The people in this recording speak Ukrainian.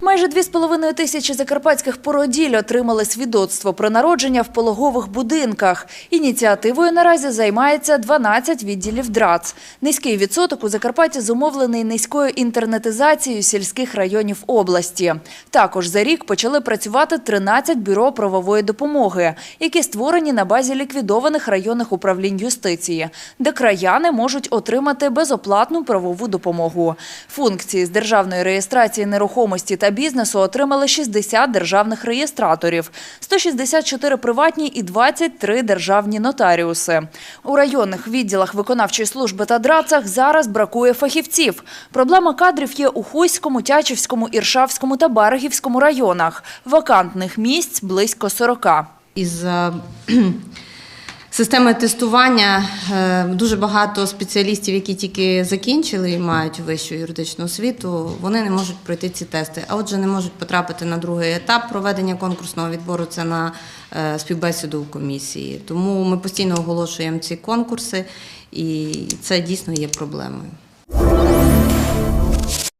Майже 2,5 тисячі закарпатських породіль отримали свідоцтво про народження в пологових будинках. Ініціативою наразі займається 12 відділів ДРАЦ. Низький відсоток у Закарпатті зумовлений низькою інтернетизацією сільських районів області. Також за рік почали працювати 13 бюро правової допомоги, які створені на базі ліквідованих районних управлінь юстиції, де краяни можуть отримати безоплатну правову допомогу. Функції з державної реєстрації нерухомості та бізнесу отримали 60 державних реєстраторів, 164 приватні і 23 державні нотаріуси. У районних відділах виконавчої служби та драцах зараз бракує фахівців. Проблема кадрів є у Хуйському, Тячівському, Іршавському та Берегівському районах. Вакантних місць близько 40. Із системи тестування е, дуже багато спеціалістів, які тільки закінчили і мають вищу юридичну освіту, вони не можуть пройти ці тести, а отже, не можуть потрапити на другий етап проведення конкурсного відбору. Це на е, співбесіду в комісії. Тому ми постійно оголошуємо ці конкурси, і це дійсно є проблемою.